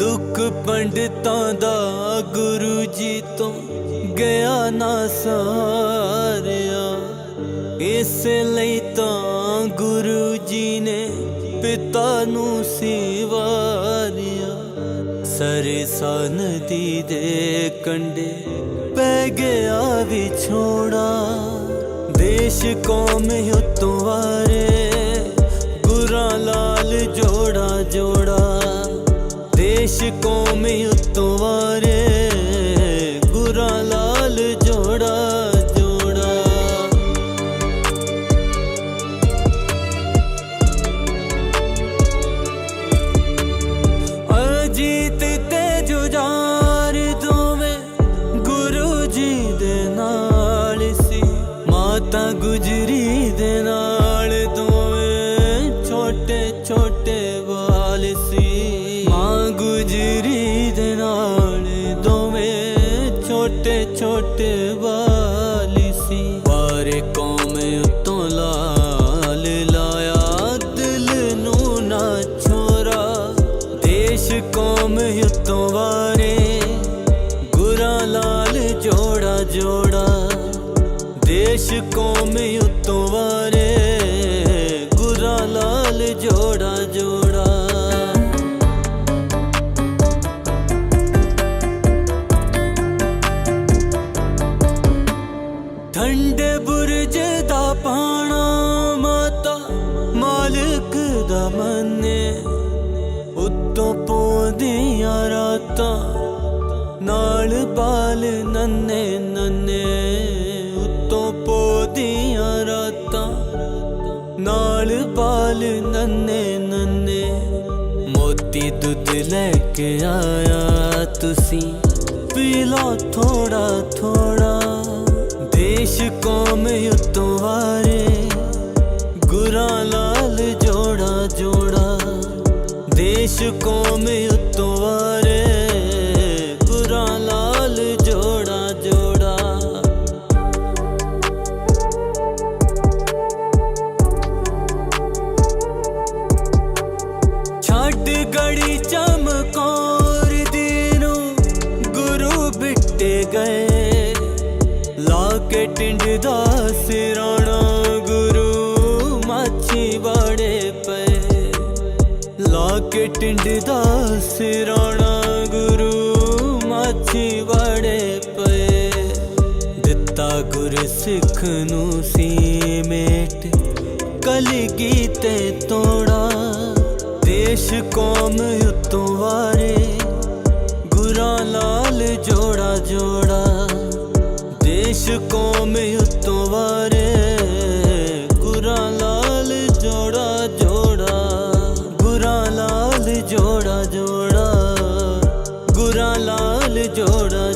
ਦੁੱਖ ਪੰਡਤਾਂ ਦਾ ਗੁਰੂ ਜੀ ਤੋਂ ਗਿਆ ਨਾ ਸਾਰਿਆ। ਇਸ ਲਈ ਤਾਂ ਗੁਰੂ ਜੀ ਨੇ ਪਿਤਾ ਨੂੰ ਸਿਵਾਰਿਆ। ਸਰਸਾ ਨਦੀ ਦੇ ਕੰਡੇ ਪੈ ਗਿਆ ਵਿਛੋੜਾ। ਦੇਸ਼ ਕੌਮ ਹੁਤੋਂ ਵਾਰੇ ਗੁਰਾਂ ਲਾਲ ਜੋੜਾ ਜੋੜਾ। ਦੇਸ਼ ਕੌਮ ਹੁਤੋਂ ਗੁਜਰੀ ਦੇ ਨਾਲ ਦੋਵੇਂ ਛੋਟੇ ਛੋਟੇ ਵਾਲੀ ਸੀ। ਬਾਰੇ ਕੌਮ ਉਤੋਂ ਲਾਲ ਲਾਇਆ, ਦਿਲ ਨੂੰ ਨਾ ਛੋਰਾ। ਦੇਸ਼ ਕੌਮ ਹਿੱਤੋਂ ਵਾਰੇ, ਗੁਰਾ ਲਾਲ ਜੋੜਾ ਜੋੜਾ। ਦੇਸ਼ ਕੌਮ ਹਿੱਤੋਂ ਵਾਰੇ, ਗੁਰਾ ਲਾਲ ਜੋੜਾ ਜੋੜਾ। ਠੰਡੇ ਬੁਰਜ ਦਾ ਪਾਣਾ ਮਾਤਾ ਮਾਲਕ ਦਾ ਮੰਨੇ। ਉੱਤੋਂ ਪੌਂਦੀਆਂ ਰਾਤਾਂ ਨਾਲ ਬਾਲ ਨੰਨੇ ਨੰਨੇ। ਉੱਤੋਂ ਪੌਂਦੀਆਂ ਰਾਤਾਂ ਨਾਲ ਬਾਲ ਨੰਨੇ ਨੰਨੇ। ਮੋਤੀ ਦੁੱਧ ਲੈ ਕੇ ਆਇਆ ਤੁਸੀਂ। ਪੀ ਲਓ ਥੋੜਾ ਥੋੜਾ ਦੇਸ਼ ਕੌਮ ਉਤੋਂ ਵਾਰੇ ਗੁਰਾਂ ਲਾਲ ਜੋੜਾ ਜੋੜਾ ਦੇਸ਼ ਕੌਮ ਉਤੋਂ ਵਾਰੇ ਗੁਰਾਂ ਲਾਲ ਜੋੜਾ ਜੋੜਾ। ਛੱਡ ਗੜੀ ਚਮਕੌਰ ਕੇ ਟਿੰਡ ਦਾ ਸਿਰਾਣਾ ਗੁਰੂ ਮਾਛੀ ਬਾੜੇ ਪਏ। ਲਾ ਕੇ ਟਿੰਡ ਦਾ ਸਿਰਾਣਾ ਗੁਰੂ ਮਾਛੀ ਬਾੜੇ ਪਏ। ਦਿੱਤਾ ਗੁਰ ਸਿੱਖ ਨੂੰ ਸੀ ਮੇਟ ਕਲਗੀ ਤੇ ਤੋੜਾ। ਦੇਸ਼ ਕੌਮ ਉਤੋਂ ਵਾਰੇ ਦੇਸ਼ ਕੌਮ ਉਤੋਂ ਵਾਰੇ ਗੁਰਾਂ ਲਾਲ ਜੋੜਾ ਜੋੜਾ, ਗੁਰਾਂ ਲਾਲ ਜੋੜਾ ਜੋੜਾ, ਗੁਰਾਂ ਲਾਲ ਜੋੜਾ